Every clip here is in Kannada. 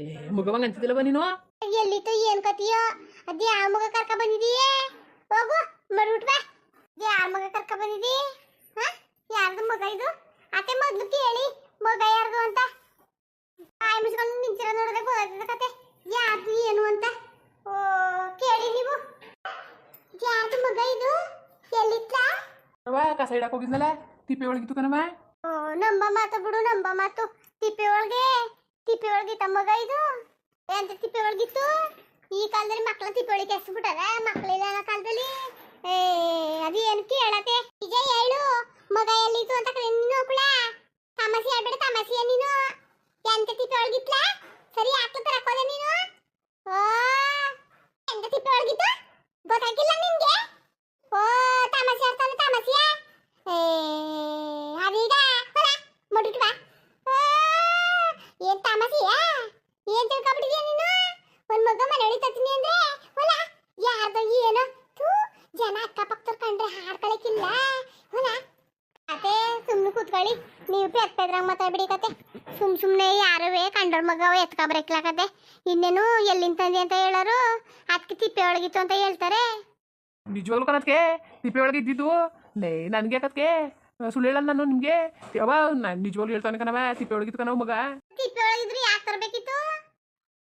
ಏ ಅಂತಿದ್ದಿಲ್ಲ ಅಂತಿದ್ದಿಲ್ಲವ ನೀನು ಎಲ್ಲಿತ್ತು ಏನ್ ಕತಿಯೋ ಅದ್ ಯಾವ ಮಗ ಕರ್ಕ ಬಂದಿದೀಯೇ ಹೋಗು ಮರುಟ್ ಬಾ. ಯಾರ ಮಗ ಕರ್ಕ ಬಂದಿದಿ ಹಾ? ಯಾರ್ದು ಮಗ ಇದು? ಅತ್ತೆ ಮೊದ್ಲು ಕೇಳಿ ಮಗ ಯಾರ್ದು ಅಂತ. ಬಾಯಿ ಮುಚ್ಕೊಂಡು ನಿಂತಿರ ನೋಡಿದ್ರೆ ಗೊತ್ತಾಗ್ತದೆ ಕತೆ. ಯಾರ್ದು ಏನು ಅಂತ. ಓ ಕೇಳಿ ನೀವು. ಯಾರ್ದು ಮಗ ಇದು? ಎಲ್ಲಿತ್ತ? ಅವ ಕಸ ಇಡಕ್ ಹೋಗಿದ್ನಲ್ಲ? ತಿಪ್ಪೆ ಒಳಗಿತ್ತು ಕಣವ ಓ ನಂಬ ಮಾತು ಬಿಡು ನಂಬ ಮಾತು. ತಿಪ್ಪೆ ಒಳಗೆ? ತಿಪ್ಪೆ ಒಳಗೆ ತಮ್ಮಗ ಇದು? ಎಂತ ತಿಪ್ಪಿ ಒಳಗಿತ್ತು ಈ ಕಾಲದಲ್ಲಿ ಮಕ್ಕಳ ತಿಪ್ಪೆ ಒಳಗೆ ಎಸ್ಬಿಟ್ಟಾರ ಮಕ್ಕಳಿಲ್ಲ ಅನ್ನೋ ಕಾಲದಲ್ಲಿ? ಏ, ಅದು ಏನು ಕೇಳತ್ತೆ? ನಿಜ ಹೇಳು. ಮಗ ಎಲ್ಲಿತ್ತು ಅಂತ ಕರೆ ನೀನು ಕುಳ ತಮಾಷೆ ಹೇಳ್ಬೇಡ ತಮಾಷೆ. ನೀನು ಎಂತ ತಿಪ್ಪೆ ಒಳಗಿತ್ಲ ಸರಿ ಯಾಕೆ ತರಕೋದೆ ನೀನು ಓ ಎಂತ ತಿಪ್ಪೆ ಒಳಗಿತ್ತು ಗೊತ್ತಾಗಿಲ್ಲ ನಿನ್ಗೆ ಓ ತಮಾಷೆ ಆಡ್ತಾನೆ ತಮಾಷೆ ಏ ಅದೀಗ ಹೊರ ಮುಟ್ಟಿಟ್ ಬಾ ಆ, ಏನ್ ತಾಮಸಿಯಾ ಏನ್ ತಿಳ್ಕೊಬಿಟ್ಟಿದ್ಯಾ ನೀನು ಒಂದ್ ಮಗ ಮನೆ ತತ್ತೀನಿ ಅಂದ್ರೆ ಹೊಲ ಯಾರ್ದೋ ಏನೋ ಥೂ ಜನ ಅಕ್ಕಪಕ್ಕದವ್ರು ಕಂಡ್ರೆ ಹಾಡ್ಕೊಳಕ್ಕಿಲ್ಲ ಹೊಲ ಅದೇ ಸುಮ್ಮನೆ ಕೂತ್ಕೊಳ್ಳಿ. ನೀವು ಪೆದ್ ಪೆದ್ರಾಗ ಮಾತಾಡ್ಬಿಡಿ ಕತೆ. ಸುಮ್ ಸುಮ್ನೆ ಯಾರವೇ ಕಂಡ್ರ ಮಗ ಎತ್ಕೊಬರಕ್ಲ ಕತೆ. ಇನ್ನೇನು ಎಲ್ಲಿಂದ ತಂದೆ ಅಂತ ಹೇಳೋರು? ಅದಕ್ಕೆ ತಿಪ್ಪೆ ಒಳಗಿತ್ತು ಅಂತ ಹೇಳ್ತಾರೆ. ನಿಜವಾಗ್ಲೂ ಕನತ್ಕೆ ತಿಪ್ಪೆ ಒಳಗೆ ಇದ್ದಿದ್ದು ಲೇ ನನಗೆ ಕತ್ಕೆ ಸುಳ್ಳು ಹೇಳಲ್ಲ ನಾನು ನಿಮಗೆ? ಅವ ನಾನು ನಿಜವಾಗ್ಲು ಹೇಳ್ತಾನೆ ಕಣವ ತಿಪ್ಪೆ ಒಳಗಿತ್ತು ಕಣವ ಮಗ. ತಿಪ್ಪೆ ಒಳಗಿದ್ರೆ ಯಾಕೆ ತರಬೇಕಿತ್ತು?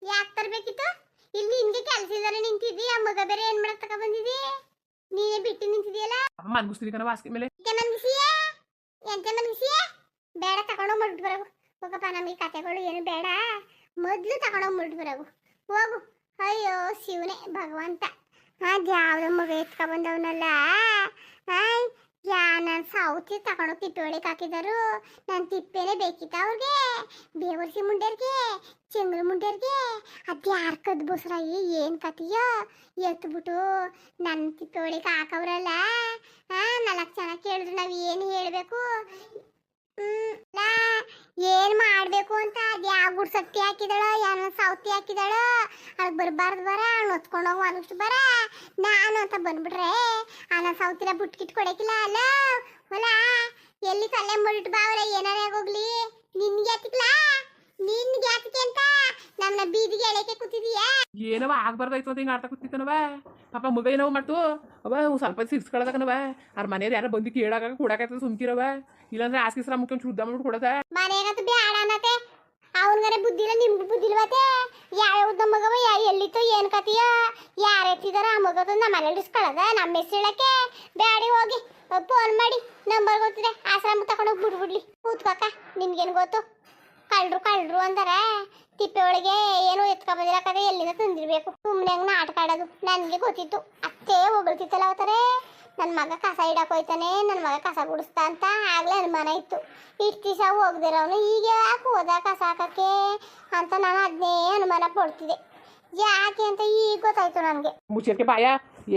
ಯಾಕೆ ತರ್ಬೇಕಿತ್ತು? ಇಲ್ಲಿ ನಿನ್ಗೆ ಕೆಲಸ ಇಲ್ದಾರೆ ನಿಂತಿದ್ದಿ ಆ ಮಗ ಬೇರೆ ಏನ್ ಮಾಡಕ್ ತಕ ಬಂದಿದಿ ನೀನೇ ಬಿಟ್ಟು ನಿಂತಿದ್ಯಲ್ಲ? ಮನ್ಗುಸ್ತೀನಿ ಕಣ ಹಾಸಿಗೆ ಮೇಲೆ. ಎಂತ ಮನ್ಗಿಸಿಯೇ ಎಂತ ಮನ್ಗಿಸಿಯೇ ಬೇಡ ತಗೊಂಡೋಗ್ ಮುಟ್ಟು ಬರಗು. ಹೋಗಪ್ಪ ನಮಗೆ ಕತೆಗಳು ಏನು ಬೇಡ. ಮೊದ್ಲು ತಗೊಂಡೋಗ್ ಮುಟ್ಟು ಬರಗು. ಹೋಗು. ಅಯ್ಯೋ ಶಿವನೇ ಭಗವಂತ. ಅದ್ಯಾವ್ದೋ ಮಗ ಎತ್ಕ ಬಂದವನಲ್ಲ. ಹಾಯ್ ಯಾ, ನಾನು ಸೌತಿ ತಗೊಂಡು ತಿಪ್ಪೆ ಒಳಗೆ ಹಾಕಿದರು ನನ್ನ ತಿಪ್ಪೇನೆ ಬೇಕಿತ್ತ ಅವ್ರಿಗೆ. ಬೇವರ್ಸಿ ಮುಂಡ್ಯರ್ಗೆ ಚೆಂಗ್ರ ಮುಂಡ್ಯರ್ಗೆ ಅದು ಯಾರ ಕದ್ದು ಬಸ್ರಾಯಿ, ಏನು ಕತಿಯೋ ಎತ್ಬಿಟ್ಟು ನನ್ನ ತಿಪ್ಪೆ ಒಳಗೆ ಹಾಕವ್ರಲ್ಲ ಹಾಂ ನಾಲ್ಕು ಜನ ಕೇಳಿದ್ರು ನಾವು ಏನು ಹೇಳಬೇಕು. ಏನು ಮಾಡಬೇಕು ಅಂತ ಗುಡ್ಸಟ್ಟಿ ಹಾಕಿದಳ ಏನೋ ಸೌತಿ ಹಾಕಿದಳ ಅದಕ್ಕೆ ಬರಬಾರ್ದು ಬರ ಹೊತ್ಕೊಂಡು ಹೋಗಿ ಅನಿಷ್ಟು ಬರ ನಾನು ಅಂತ ಬಂದ್ಬಿಟ್ರೆ ಆ ಸೌತಿರ ಬುಟ್ಕಿಟ್ ಕೊಡಕಿಲ್ಲ ಅಲ್ಲ ಹೊಲ ಎಲ್ಲಿ ತಲೆ ಮುಡಿಟ್ ಬಾವ್ರೆ ಏನಾರೇ ಹೋಗ್ಲಿ? ನಿನ್ಗೆ ಹತ್ತಿಕ್ಲ ನಿನ್ಗೆ ಹತ್ತಿಕೆ ಅಂತ? ನನ್ನ ಬೀದಿಗೆ ಎಳೆಕೆ ಕೂತಿದೀಯಾ? ಏನವ ಆಗ್ಬಾರ್ದಾಯ್ತು ಅಂತ ಹಿಂಗೆ ಆಡ್ತಾ ಕೂತಿತ್ತನವ ಪಾಪ ಮಗ ನೋವು ಮಾಡ್ತು ಅವ ಸ್ವಲ್ಪ ಸಿರ್ಸ್ಕೊಳದ ಕಣವ? ಅವ್ರ ಮನೆಯವ್ರು ಯಾರೋ ಬಂದು ಕೇಳಾಗ ಕೊಡಕಾಯ್ತದ ಸುಮ್ಕಿರವ? ಇಲ್ಲಾಂದ್ರೆ ಆಸ್ಕಿಸ್ರ ಮುಖ್ಯ ಶುದ್ಧ ಮಾಡ್ಬಿಟ್ಟು ಕೊಡದ? ಮನೆಗಂತೂ ಬೇಡ ಅನ್ನತ್ತೆ. ಅವನ್ಗರೆ ಬುದ್ಧಿ ಇಲ್ಲ ನಿಮ್ಗೆ ಬುದ್ಧಿ ಇಲ್ವತ್ತೆ ಯಾವ ಮಗವ? ಯಾ ಎಲ್ಲಿತ್ತು ಏನು ಕತಿಯ? ಯಾರು ಆ ಮಗದ ನಮ್ಮ ಮನೇಲಿ ಇಸ್ಕೊಳ್ಳೋದ? ನಮ್ಮ ಹೆಸ್ರು ಹೇಳಕ್ಕೆ? ಬ್ಯಾಡಿ ಹೋಗಿ ಫೋನ್ ಮಾಡಿ ನಂಬರ್ ಗೊತ್ತಿದೆ. ಆಶ್ರಮ ತಗೊಂಡೋಗಿ ಬಿಡ್ಬಿಡ್ಲಿ ಕೂತ್ಕೊಕ್ಕ ನಿನ್ಗೇನು ಗೊತ್ತು? ಕಳ್ರು ಕಳ್ರು ಅಂದಾರ. ತಿಪ್ಪೆ ಒಳಗೆ ಏನು ಎತ್ಕೊ ಬಂದಿರಕ್ಕ ಎಲ್ಲಿಂದ ತಂದಿರ್ಬೇಕು? ಸುಮ್ಮನೆ ಹಂಗೆ ನಾಟಕ ಆಡೋದು. ನನಗೆ ಗೊತ್ತಿತ್ತು. ಅತ್ತೆ ಹೊಗಳ್ತಿತ್ತಲ್ಲ ಅವತಾರೆ. ನನ್ನ ಮಗ ಕಸ ಇಡಕ್ಕೆ ಹೋಯ್ತಾನೆ ನನ್ನ ಮಗ ಕಸ ಗುಡಿಸ್ತಾ ಅಂತ ಆಗಲೇ ಅನುಮಾನ ಇತ್ತು. ಇಷ್ಟು ದಿವಸ ಹೋಗ್ದಿರೋನು ಈಗ ಯಾಕೆ ಹೋದ ಕಸ ಹಾಕಕ್ಕೆ ಅಂತ ನಾನು ಅದನ್ನೇ ಅನುಮಾನ ಪಡ್ತಿದ್ದೆ. ಯಾಕೆ ಅಂತ ಈಗ ಗೊತ್ತಾಯ್ತು ನನಗೆ. ಮುಚ್ಚರ್ಕೆ ಬಾಯ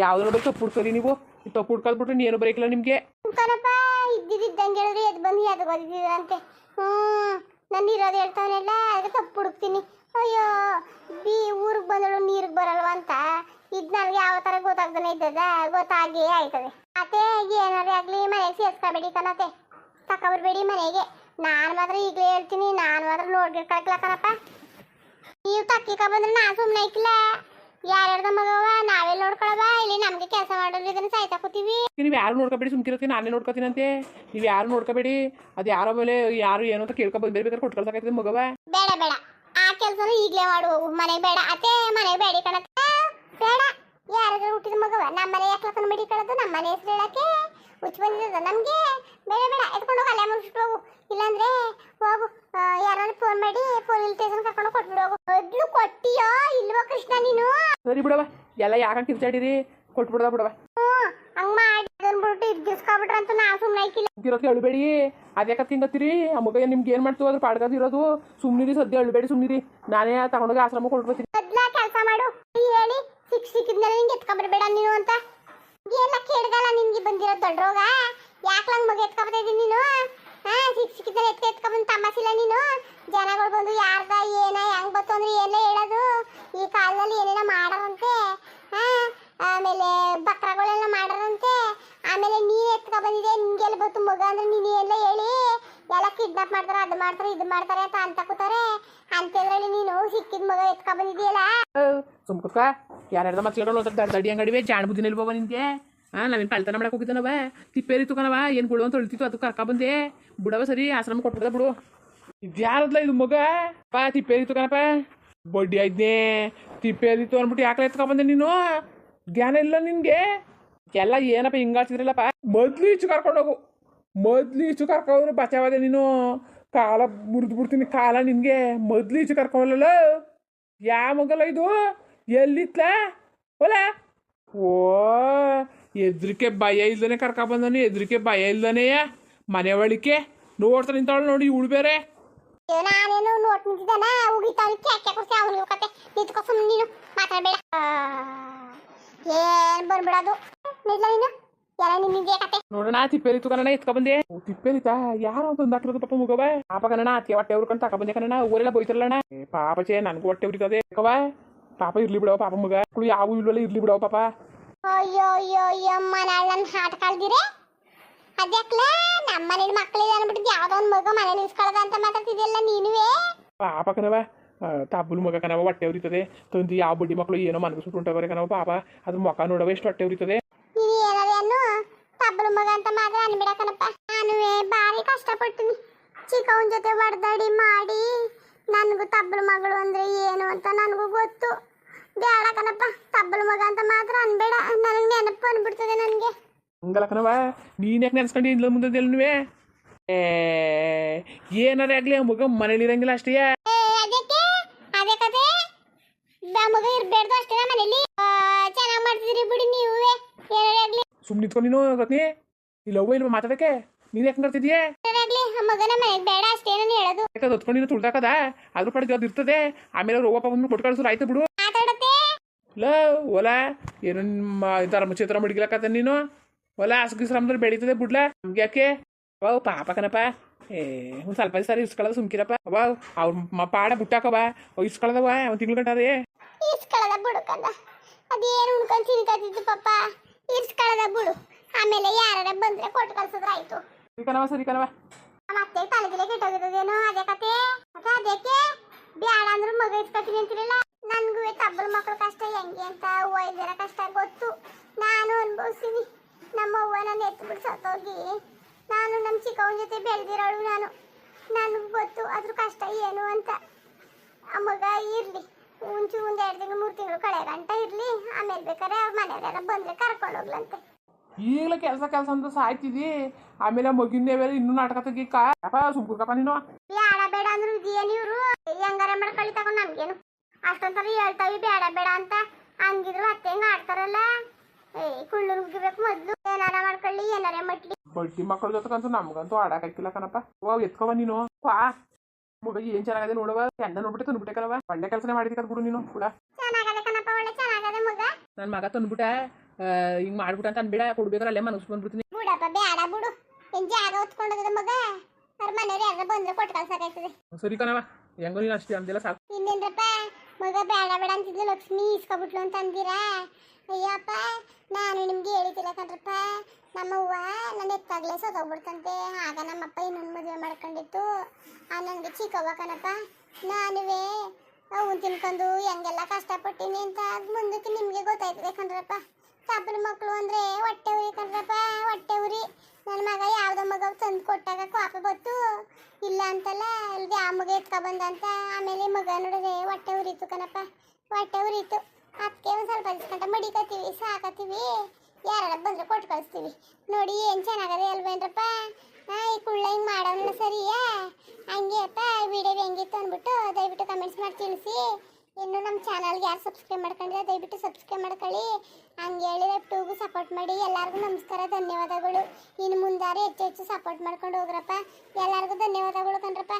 ಯಾವ್ದ್ರ ಬಗ್ಗೆ ತಪ್ಪು ಹುಡ್ಕೋರಿ ನೀವು. ತಪ್ಪು ಹುಡ್ಕೊಳ್ಬಿಟ್ರೆ ನೀನು ಬರೀಕಿಲ್ಲ ನಿಮಗೆ? ಕಣಪ್ಪ ಇದ್ದಿದ್ದಂಗೆ ಹೇಳಿದ್ರೆ ಎದ್ದು ಬಂದು ಅದು ಬದಿದ್ದಿದ್ರಂತೆ ಹ್ಞೂ ನಾನು ಇರೋದು ಹೇಳ್ತಾವನೆಲ್ಲ ಅದಕ್ಕೆ ತಪ್ಪು ಹುಡುಕ್ತೀನಿ. ಅಯ್ಯೋ ಬಿ ಊರಿಗೆ ಬಂದಳು ನೀರಿಗೆ ಬರಲ್ವ ಅಂತ. ಇದು ನನಗೆ ಯಾವ ತರ ಗೊತ್ತಾಗ್ದನ ಇದ್ದದ ಗೊತ್ತಾಗೇ ಆಯ್ತದೆ. ಅತ್ತೆ ಏನಾರೇ ಆಗಲಿ ಮನೆಗೆ ಸೇರ್ಸ್ಕೊಬೇಡಿ ಕಣತೆ ತಕೊಬರ್ಬೇಡಿ ಮನೆಗೆ. ನಾನು ಮಾತ್ರ ಈಗಲೇ ಹೇಳ್ತೀನಿ ನಾನು ಮಾತ್ರ ನೋಡ್ಗಿರ್ಕೊಳಕ್ಲ ಕಣಪ್ಪ. ನೀವು ತಕ್ಕಿಕ ಬಂದ್ರೆ ನಾನು ಸುಮ್ಮನೆ ಇಕ್ಕಿಲ್ಲ ಯಾರ್ಯಾರ್ದ ಮಗವ ನಾವೇ ನೋಡ್ಕೊಳವ? ಇಲ್ಲಿ ನಮಗೆ ಕೆಲಸ ಮಾಡೋರು ಇದನ್ನ ಸಾಯ್ತಾ ಕೂತೀವಿ. ನೀವು ಯಾರು ನೋಡ್ಕೋಬೇಡಿ ಸುಮ್ಕಿರತ್ತೆ ನಾನೇ ನೋಡ್ಕೋತೀನಂತೆ. ನೀವು ಯಾರು ನೋಡ್ಕೋಬೇಡಿ ಅದು ಯಾರೋ ಮೇಲೆ ಯಾರು ಏನು ಅಂತ ಕೇಳ್ಕೊ ಬೇರೆ ಬೇಕಾದ್ರೆ ಕೊಟ್ಕೊಳ್ತಾ ಮಗವ. ಬೇಡ ಬೇಡ. ಆ ಕೆಲಸನ ಈಗಲೇ ಮಾಡು. ಮನೆಗೆ ಬೇಡ. ಅತ್ತೆ ಮನೆಗೆ ಬೇಡಿ ಕಣತ್ತೆ ಬೇಡ ಯಾರಾದ್ರೂ ಹುಟ್ಟಿದ ಮಗವ ನಮ್ಮ ಮನೆ ಯಾಕೆ ಬಿಡಿ ಕಳದು ನಮ್ಮ ಮನೆ ಹೆಸರು ಹೇಳಕ್ಕೆ ಹುಚ್ಚು ಬಂದಿದ್ದ ನಮಗೆ ಬೇಡ ಬೇಡ. ಎತ್ಕೊಂಡು ಹೋಗಿ ಅಲ್ಲೇ ಮುಗಿಸ್ಬಿಟ್ಟು ಹೋಗು. ಇಲ್ಲಾಂದ್ರೆ ಹೋಗು. ಯಾರಾದ್ರೂ ಫೋನ್ ಮಾಡಿ ಪೊಲೀಸ್ ಸ್ಟೇಷನ್ ಕರ್ಕೊಂಡು ಕೊಟ್ಬಿಡು ಹೋಗು. ಮೊದ್ಲು ಕೊಟ್ಟಿಯೋ ಇಲ್ವೋ ಕೃಷ್ಣ ನೀನು? ಸರಿ ಬಿಡವ ಎಲ್ಲ ಯಾಕೆ ಕಿರ್ಚಾಡಿರಿ? ಕೊಟ್ಬಿಡ್ದ ಬಿಡವ ಹ್ಞೂ ಹಂಗ್ ಮಾಡಿ ಅಂದ್ಬಿಟ್ಟು ಇದ್ದಿಸ್ಕೊಬಿಟ್ರೆ ಅಂತ ನಾ ಸುಮ್ಮನೆ ಐಕಿಲ್ಲ ಇರೋಕೆ ಅಳ್ಬೇಡಿ. ಕತ್ತಿ ಹಿಂಗತ್ತೀರಿ ಆ ಮಗ ನಿಮ್ಗೆ ಏನು ಮಾಡ್ತು? ಅದ್ರ ಪಾಡ್ಗದ ಇರೋದು? ಸುಮ್ಮನಿರಿ ಸದ್ಯ ಅಳ್ಬೇಡಿ ಸುಮ್ಮನಿರಿ ನಾನೇ ತಗೊಂಡೋಗಿ ಆಶ್ರಮ ಕೊಟ್ಬಿಡ್ತೀನಿ ಮೊದ್ಲ ಕೆಲಸ ಮಾಡು. ಹೇಳಿ ಸಿಕ್ ಸಿಕ್ಕಿದ್ಮೇಲೆ ನಿಂಗೆ ಎತ್ಕೊಂಡ್ಬರ್ಬೇಡ ನೀನು ಅಂತ. ಎಲ್ಲ ಕೇಳ್ದಲ್ಲ ನಿನ್ಗೆ ಬಂದಿರೋ ದೊಡ್ಡ ರೋಗ? ಯಾಕ್ಲಂಗ್ ಮಗ ಎತ್ಕೊಬತ್ತಾ ಇದೀನಿ ನೀನು? ಹಾ ಸಿಕ್ ಸಿಕ್ಕಿದ್ರೆ ಎತ್ಕ ಎತ್ಕೊಬಂದು ತಮ್ಮಸಿಲ್ಲ ನೀನು? ಜನಗಳು ಬಂದು ಯಾರ್ದ, ಏನ, ಹೆಂಗ್ ಬತ್ತು ಅಂದ್ರೆ ಏನೇ ಹೇಳೋದು? ಈ ಕಾಲದಲ್ಲಿ ಏನೇನ ಮಾಡಾರಂತೆ, ಹಾ, ಆಮೇಲೆ ಬಕ್ರಗಳೆಲ್ಲ ಮಾಡಾರಂತೆ. ಆಮೇಲೆ ನೀನ್ ಎತ್ಕೊಬಂದಿದೆ ಬಂದಿದೆ ನಿನ್ಗೆಲ್ಲ ಬತ್ತು ಮಗ ಅಂದ್ರೆ ನೀನು ಎಲ್ಲ ಹೇಳಿ. ಎಲ್ಲ ಕಿಡ್ನಾಪ್ ಮಾಡ್ತಾರೆ, ಅದು ಮಾಡ್ತಾರೆ, ಇದು ಮಾಡ್ತಾರೆ ಅಂತ ಅಂತ ಕೂತಾರೆ ಅಂತಿದ್ರಲ್ಲಿ ನೀನು ಸಿಕ್ಕಿದ ಮಗ ಎತ್ಕೊ ಬಂದಿದೀಯಲ್ಲ ಸುಮ್ಕುತ್ಕ. ಯಾರ್ಯಾರ್ದ ಮಾತಾಡೋಣ ಅಂತ ದಡಿ ಅಂಗಡಿವೆ, ಜಾಣ ಬುದ್ಧಿನ ಇಲ್ಬವ ನಿನ್ಗೆ ಹಾಂ ನಾವೇನು ಕಳ್ತನ ಮಾಡಕ್ಕೆ ಹೋಗಿದ್ದಾನವ ತಿಪ್ಪೇರಿ ತುಕನವ ಏನು ಗುಳು ಅಂತ ಹೊಳ್ತಿತ್ತು ಅದು ಕರ್ಕ ಬಂದೆ ಬಿಡವ ಸರಿ, ಆಶ್ರಮ ಕೊಟ್ಬಿಡ್ದ ಬಿಡು. ಇದ್ಯಾರದ್ಲ ಇದು ಮಗ? ಪಾ, ತಿಪ್ಪೇರಿ ತುಕನಪ್ಪ. ಬಡ್ಡಿ ಐದ್ನೇ ತಿಪ್ಪೇರಿ ತು ಅಂದ್ಬಿಟ್ಟು ಯಾಕೆ ಎತ್ಕೊ ಬಂದೆ ನೀನು? ಜ್ಞಾನ ಇಲ್ಲ ನಿನ್ಗೆ? ಎಲ್ಲ ಏನಪ್ಪ ಹಿಂಗಾಡ್ತಿದ್ರಲ್ಲಪ್ಪ ಮೊದ್ಲು ಈಚು ಕರ್ಕೊಂಡೋಗು. ಮೊದ್ಲು ಈಚು ಕರ್ಕೊಂಡ್ರೆ ಬಚಾವದೆ ನೀನು. ಕಾಲ ಮುರಿದು ಬಿಡ್ತೀನಿ ಕಾಲ ನಿನಗೆ. ಮೊದ್ಲು ಈಚು ಕರ್ಕೊಂಡಲ್ಲ ಯಾ ಮಗಲ ಇದು? ಎಲ್ಲಿತ್ಲ? ಹೊಲ ಓ, ಎದ್ರಿಕೆ ಭಯ ಇಲ್ದನೆ ಕರ್ಕ ಬಂದಾನೆ ಎದ್ರಿಕೆ ಭಯ ಇಲ್ದನೆಯ ಮನೆ ಒಳಿಕೆ ನೋಡ್ತಾ ನಿಂತಾಳು ನೋಡಿ ಇವಳು ಬೇರೆ. ನಾನೇನು ನೋಟ್ ನಿಂತಿದ್ದಾನ ಉಗಿತಾವ್ ಕ್ಯಾಕೆ ಕೊಡ್ಸಿ ಅವನಿಗೆ ಕತೆ ನಿಂತ್ಕೊ ಸುಮ್ಮನೆ ನೀನು. ಮಾತಾಡಬೇಡ. ಏನ್ ನಿಲ್ಲ ನೀನು? ಎಲ್ಲ ನಿನ್ನಿದೆ ಕತೆ? ನೋಡೋಣ ತಿಪ್ಪೇರಿತ್ತು ಕನ್ನಡ ಎತ್ಕೊ ಬಂದೆ. ಓ, ಯಾರು ಅಂತ ಒಂದು ಹಾಕಿರೋದು ಪಾಪ ಮುಗವ ಪಾಪ ಕನ್ನಡ ಅತ್ತೆ ಹೊಟ್ಟೆ ಉರ್ಕೊಂಡು ತಕ ಬಂದೆ ಕನ್ನಡ ಊರೆಲ್ಲ ಬೈತಾರಲ್ಲಣ್ಣ. ಏ, ಪಾಪ ಚೇ ನನಗೂ ಹೊಟ್ಟೆ ಉರಿತದೆ. ಕವ ಪಾಪ ಇರ್ಲಿ ಬಿಡವ ಪಾಪ ಮಗ. ಮಕ್ಕಳು ಯಾವ ಇಲ್ವಲ್ಲ ಇರ್ಲಿ ಬಿಡವ ಪಾಪ. ಅಯ್ಯೋ ಅಯ್ಯೋ ಅಯ್ಯೋ ಅಮ್ಮ ನಾಳೆ ನನ್ನ ಹಾಟ್ ಕಳ್ದಿರಿ? ಅದ್ಯಾಕ್ಲ? ನಮ್ಮ ಮನೇಲಿ ಮಕ್ಕಳಿದೆ ಅನ್ಬಿಟ್ಟು ಯಾವ್ದೋ ಒಂದು ಮಗ ಮನೆ ನಿಲ್ಸ್ಕೊಳ್ಳೋದ ಅಂತ ಮಾತಾಡ್ತಿದ್ಯಲ್ಲ ನೀನುವೇ? ಪಾಪ ಕಣವ ತಾಬುಲ್ ಮಗ ಕಣವ ಹೊಟ್ಟೆ ಉರಿತದೆ. ತಂದು ಯಾವ ಬಡ್ಡಿ ಮಕ್ಕಳು ಏನೋ ಮನಗು ಸುಟ್ಟುಂಟವ್ರೆ ಕಣವ ಪಾಪ. ಅದ್ರ ಮುಖ ನೋಡವ ಎಷ್ಟು ಹೊಟ್ಟೆ ಉರಿತದೆ. ತಬ್ಬಲು ಮಗ ಅಂತ ಮಾತ್ರ ಅನ್ಬಿಡಕನಪ್ಪ ನಾನುವೇ ಭಾರಿ ಕಷ್ಟಪಡ್ತೀನಿ. ಚಿಕ್ಕವನ ಜೊತೆ ಹೊಡೆದಾಡಿ ಮಾಡಿ ನನಗೂ ತಬ್ಬಲು ಮಗಳು ಅಂದ್ರೆ ಏನು ಅಂತ ನನಗೂ ಗೊತ್ತು. ಬೇಡ ಕಣಪ್ಪ ತಬ್ಬಲು ಮಗ ಅಂತ ಮಾತ್ರ ಅನ್ಬೇಡ. ನನಗೆ ನೆನಪು ಅನ್ಬಿಡ್ತದೆ ನನಗೆ. ಹಂಗಲ್ಲ ಕಣವ ನೀನ್ ಯಾಕೆ ನೆನ್ಸ್ಕೊಂಡು ಇಲ್ಲ ಮುಂದೆ ಎಲ್ಲನುವೆ ಏ ಏನಾರೇ ಆಗ್ಲಿ ಆ ಮಗ ಮನೇಲಿ ಇರಂಗಿಲ್ಲ ಅಷ್ಟೇ. ಅದಕ್ಕೆ ಅದೇ? ಕತೆ ಮಗ ಇರ್ಬೇಡ್ದು ಅಷ್ಟೇ ಮನೇಲಿ. ಚೆನ್ನಾಗಿ ಮಾಡ್ತಿದ್ರಿ ಬಿಡಿ ನೀವೇ. ಏನಾರ ಆಗ್ಲಿ ಸುಮ್ಮನೆ ನಿಂತ್ಕೊಂಡು ನೀನು ರತ್ನಿ ಇಲ್ಲ ಅವ್ವ ಇಲ್ವ ಮಾತಾಡಕ್ಕೆ ನೀನು ಯಾಕೆ ಮಗನ ಮನೆಗೆ ಬೇಡ ಹೇಳೋದು. ಯಾಕಂದ್ರೆ ಹೊತ್ಕೊಂಡಿನ ತುಳ್ದಾಕದ? ಅದ್ರ ಕಡೆ ಅದು ಇರ್ತದೆ. ಆಮೇಲೆ ಅವ್ರು ಹೋಗಪ್ಪ ಬಂದು ಕೊಟ್ಟು ಕಳಿಸ್ರು ಆಯ್ತು ಬಿಡು. ಇಲ್ಲ ಓಲ ಏನು ನಿಮ್ಮ ಚಿತ್ರ ಮಡಿಗ್ಲಕತ್ತ ನೀನು? ಹೊಲ ಅಂದ್ರೆ ಬೆಳೀತದೆ ಬಿಡ್ಲ? ನಮ್ಗೆ ಯಾಕೆ? ಅವ್ ಪಾಪ ಕಣಪ್ಪ. ಏ ಒಂದು ಸ್ವಲ್ಪ ಸರಿ ಇಸ್ಕೊಳ್ಳೋದು ಸುಮ್ಕಿರಪ್ಪ. ಅವ ಅವ್ರ ಪಾಡ ಬುಟ್ಟಾಕವ ಅವ್ ಇಸ್ಕೊಳ್ಳದವ ಒಂದು ತಿಂಗಳು ಬಿಡು ಅದೇನು ಉಣ್ಕೊಂಡು ತಿನ್ಕತ್ತಿದ್ದು ಪಾಪ? ಇರ್ಸ್ಕೊಳ್ಳದ ಬಿಡು ಆಮೇಲೆ ಯಾರ ಬಂದ್ರೆ ಕೊಟ್ಟು ಕಳ್ಸಿದ್ರಾಯ್ತು. ಸರಿ ಕಣವ ಸರಿ ಕಣವ ಮತ್ತೆ ತಲೆಗಿಲೆ ಕೆಟ್ಟೋಗಿರೋದೇನೋ ಅದೇ ಕತೆ. ಮತ್ತೆ ಅದಕ್ಕೆ ಬ್ಯಾಡ ಅಂದ್ರು ಮಗ ಇಸ್ಕೊತೀನಿ ಅಂತಿರಲ್ಲ? ನನ್ಗೂ ತಬ್ಬಲ್ ಮಕ್ಕಳ ಕಷ್ಟ ಹೆಂಗೆ ಅಂತ ವೈದ್ಯರ ಕಷ್ಟ ಗೊತ್ತು. ನಾನು ಅನುಭವಿಸ್ತೀನಿ. ನಮ್ಮ ಅವ್ವ ನನ್ನ ಎತ್ತು ಬಿಟ್ಟು ಹೋಗಿ ನಾನು ನಮ್ಮ ಚಿಕ್ಕವನ ಜೊತೆ ಬೆಳೆದಿರೋಳು ನಾನು. ನನಗೂ ಗೊತ್ತು ಅದ್ರ ಕಷ್ಟ ಏನು ಅಂತ. ಆ ಮಗ ಇರ್ಲಿ. ಮುಂಚೆ ಒಂದು ಎರಡು ತಿಂಗಳು ಮೂರು ತಿಂಗಳು ಕಳೆ ಗಂಟ ಇರ್ಲಿ ಆಮೇಲೆ ಬೇಕಾದ್ರೆ ಅವ್ರ ಮನೆಯವರೆಲ್ಲ ಬಂದ್ರೆ ಕರ್ಕೊಂಡು ಹೋಗ್ಲಂತೆ. ಈಗಲೇ ಕೆಲಸ ಕೆಲಸ ಅಂತ ಸಾಯ್ತಿದಿ ಆಮೇಲೆ ಮಗಿನ ಬೇರೆ ಇನ್ನೂ ನಾಟಕ ತೆಗಿಕ ಸುಮ್ಕಪ್ಪ ನೀನು. ಬೇಡ ಬೇಡ ಅಂದ್ರು ಇದೇನು ಇವ್ರು? ಹೆಂಗಾರ ಮಾಡ್ಕೊಳ್ಳಿ ತಗೊಂಡ್ ನಮ್ಗೇನು? ಅಷ್ಟೊಂದ್ಸಲ ಹೇಳ್ತಾವಿ ಬೇಡ ಬೇಡ ಅಂತ. ಹಂಗಿದ್ರು ಅತ್ತೆ ಹೆಂಗ ಆಡ್ತಾರಲ್ಲ? ಏ ಕುಳ್ಳು ನುಗ್ಗಿಬೇಕು ಮೊದ್ಲು. ಏನಾರ ಮಾಡ್ಕೊಳ್ಳಿ ಏನಾರ ಮಟ್ಲಿ. ಬಡ್ಡಿ ಮಕ್ಕಳ ಜೊತೆ ಜೊತೆಗಂತೂ ನಮ್ಗಂತೂ ಆಡಕ್ಕಾಗ್ತಿಲ್ಲ ಕಣಪ್ಪ. ವಾ ಎತ್ಕವ ನೀನು. ವಾ. ಮಗ ಏನ್ ಚೆನ್ನಾಗದೆ ನೋಡವ. ಚಂದ ನೋಡ್ಬಿಟ್ಟು ತಂದ್ಬಿಟ್ಟೆ ಕಣವ ಒಳ್ಳೆ ಕೆಲಸನೇ ಮಾಡಿದಿ ಗುರು ನೀನು ಕೂಡ. ನನ್ನ ಮಗ. ತಂದ್ಬಿಟ್ಟ ಹಿಂಗ್ ಮಾಡ್ಬಿಟ್ಟ ಅಂತ ಅನ್ಬೇಡ. ಕೊಡ್ಬೇಕಾರ ಅಲ್ಲೇ ಮನಸ್ಸು ಬಂದ್ಬಿಡ್ತೀನಿ. ಸರಿ ಕಣವ ಹೆಂಗೋ ನೀನು ಅಷ್ಟೇ ಅಂದಿಲ್ಲ ಸಾಕು. ಇನ್ನೇನ್ರಪ್ಪ? ಮಗ ಬೇಡ ಬೇಡ ಅಂತಿದ್ಲು ಲಕ್ಷ್ಮಿ ಇಸ್ಕೊಬಿಟ್ಲು ಅಂತ ಅಂದಿರಾ? ಅಯ್ಯಪ್ಪ ನಾನು ನಿಮ್ಗೆ ಹೇಳಿದ್ದಿಲ್ಲ ಕಣ್ರಪ್ಪ. ನಮ್ಮವ್ವ ನನ್ನ ಎತ್ತಾಗ್ಲೇ ಸತ್ತೋಗ್ಬಿಡ್ತಂತೆ ಆಗ ನಮ್ಮಪ್ಪ ಇನ್ನೊಂದು ಮದುವೆ ಮಾಡ್ಕೊಂಡಿತ್ತು. ಆ ನನಗೆ ಚಿಕ್ಕವ್ವ ಕಣಪ್ಪ. ನಾನುವೇ ಅವನ್ ತಿನ್ಕೊಂಡು ಹೆಂಗೆಲ್ಲ ಕಷ್ಟಪಟ್ಟಿನಿ ಅಂತ ಮುಂದಕ್ಕೆ ನಿಮಗೆ ಗೊತ್ತಾಯ್ತದೆ ಕಣ್ರಪ್ಪ. ತಪ್ಪಲ ಮಕ್ಕಳು ಅಂದ್ರೆ ಹೊಟ್ಟೆ ಉರಿ ಕಣ್ರಪ್ಪ, ಹೊಟ್ಟೆ ಉರಿ. ನನ್ನ ಮಗ ಯಾವುದೋ ಮಗ ತಂದು ಕೊಟ್ಟಾಗ ಕಾಪ ಬತ್ತು ಇಲ್ಲ ಅಂತಲ್ಲ ಇಲ್ಲಿ ಆ ಮಗ ಎತ್ಕೊ ಬಂದಂತ ಆಮೇಲೆ ಮಗ ನೋಡಿದ್ರೆ ಹೊಟ್ಟೆ ಉರಿತು ಕಣಪ್ಪ. ಹೊಟ್ಟೆ ಉರಿತು. ಅದಕ್ಕೆ ಒಂದು ಸ್ವಲ್ಪ ದಿವ್ಸ ಮಡಿಕತ್ತೀವಿ, ಸಾಕತ್ತೀವಿ. ಯಾರ ಬಂದ್ರೆ ಕೊಟ್ಟು ಕಳಿಸ್ತೀವಿ. ನೋಡಿ ಏನು ಚೆನ್ನಾಗದೆ ಅಲ್ವೇನ್ರಪ್ಪ ಈ ಕುಳ್ಳ ಹಿಂಗೆ ಮಾಡೋಣ ಸರಿಯಾ ಹಂಗೆ ಅಪ್ಪ ವಿಡಿಯೋ ಹೆಂಗಿತ್ತು ಅಂದ್ಬಿಟ್ಟು ದಯವಿಟ್ಟು ಕಮೆಂಟ್ಸ್ ಮಾಡಿ ತಿಳಿಸಿ. ಇನ್ನು ನಮ್ಮ ಚಾನಲ್ಗೆ ಯಾರು ಸಬ್ಸ್ಕ್ರೈಬ್ ಮಾಡ್ಕೊಂಡಿದ್ರೆ ದಯವಿಟ್ಟು ಸಬ್ಸ್ಕ್ರೈಬ್ ಮಾಡ್ಕೊಳ್ಳಿ. ಹಂಗೆ ಹೇಳಿ ಟೂಗೂ ಸಪೋರ್ಟ್ ಮಾಡಿ. ಎಲ್ಲರಿಗೂ ನಮಸ್ಕಾರ, ಧನ್ಯವಾದಗಳು. ಇನ್ನು ಮುಂದಾರೆ ಹೆಚ್ಚು ಹೆಚ್ಚು ಸಪೋರ್ಟ್ ಮಾಡ್ಕೊಂಡು ಹೋಗ್ರಪ್ಪ. ಎಲ್ಲರಿಗೂ ಧನ್ಯವಾದಗಳು ಕಣ್ರಪ್ಪ.